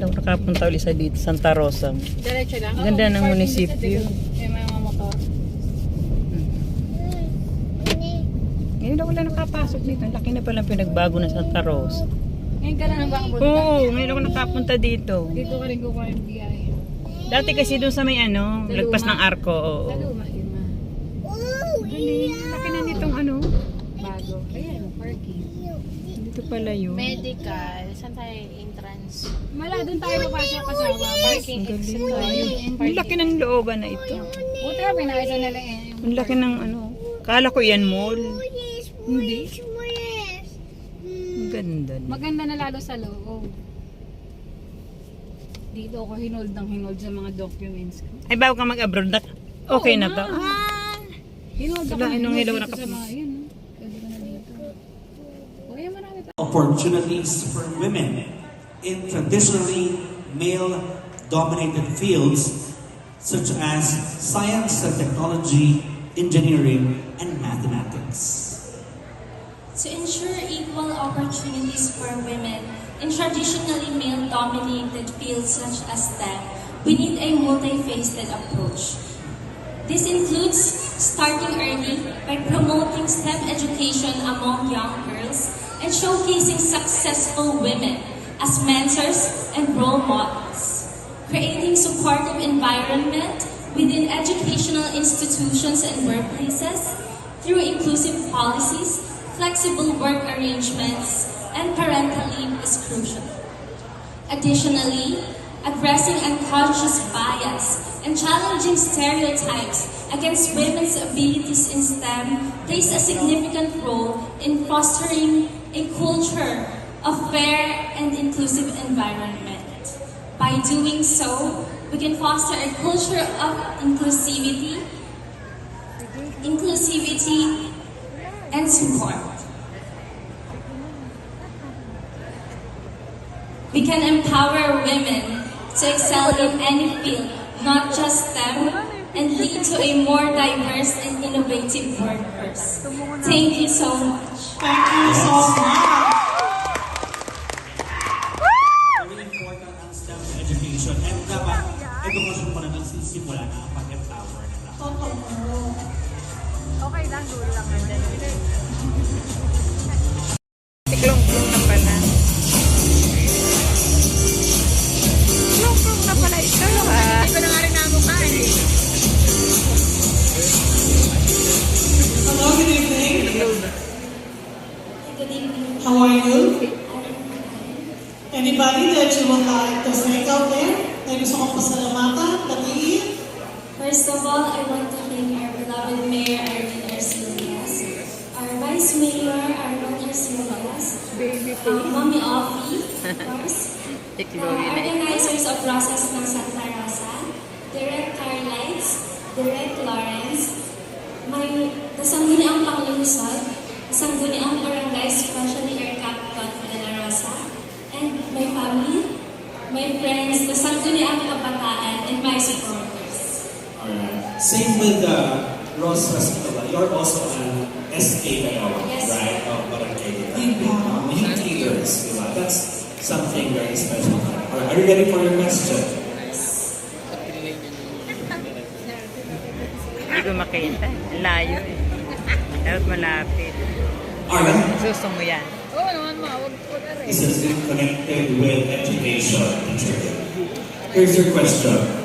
Ngayon ako nakapunta ulit sa dito, Santa Rosa. Diretso lang. Ang ganda ng munisipyo. May mga motor. Ngayon ako lang nakapasok dito. Ang laki na palang pinagbago ng Santa Rosa. Ngayon ka lang ang bakabot. Oo, ngayon ako nakapunta dito. Dito ka rin kukuha yung biyaya. Dati kasi doon sa may ano, lagpas ng arko. Oo. Sa luma, yun na. Galing, ang laki na nitong ano. Parking. Dito pala yun. Medical, saan tayo entrance? Mala, doon tayo papasok kasama. Parking Ang galing. exit. Ang laki ng looban na ito. Buti ka, pinakita nila eh. Ang laki ng ano. Kala ko yan mall. Hindi. Ang ganda. na. Maganda na lalo sa loob. Dito ako hinold ng hinold sa mga documents ko. Ay, bago ka mag-abroad na. Okay Oo na to. Ah, Hinold ako Wala, ng anong hinold ilaw dito na sa mga, yun. Opportunities for women in traditionally male-dominated fields such as science and technology, engineering, and mathematics. To ensure equal opportunities for women in traditionally male-dominated fields such as STEM, we need a multifaceted approach. This includes starting early by promoting STEM education among young girls and showcasing successful women as mentors and role models. Creating supportive environment within educational institutions and workplaces through inclusive policies, flexible work arrangements, and parental leave is crucial. Additionally, addressing unconscious bias and challenging stereotypes against women's abilities in STEM plays a significant role in fostering a culture of fair and inclusive environment. By doing so, we can foster a culture of inclusivity, inclusivity, and support. We can empower women to excel in any field, not just STEM, and lead to a more diverse and innovative workforce. Thank you so much. Thank you so much. Very important ang STEM education and dapat edukasyon pa na nagsisimula na pag-empower nila. Tiklong-klong na pala. Tiklong-klong na Na gusto kong pasalamatan, batiin? First of all, I want to thank our beloved Mayor Arlene Arcillas, our Vice Mayor Arnold Arcillas, uh, Mommy Offie, of course, ito. organizers of Rosas ng Santa Rosa, Direct Carlites, Direct Lawrence, may kasangguniang Panglulusod, kasangguniang Barangay Especially Air Capcom de la Rosa, and my family, my friends, kasangguniang kabataan, and my supporters. Alright. Same with uh, Ross Rascala. You're also an SK Kanawa, Yes. right? Of Barangay Diba? Um, youth leaders, diba? That's something very special. Alright, Are you ready for your question? Hindi ko makita. Ang Layo eh. Dapat malapit. Alright. Mo yan. Oo naman ma, is connected with education. Here's your question.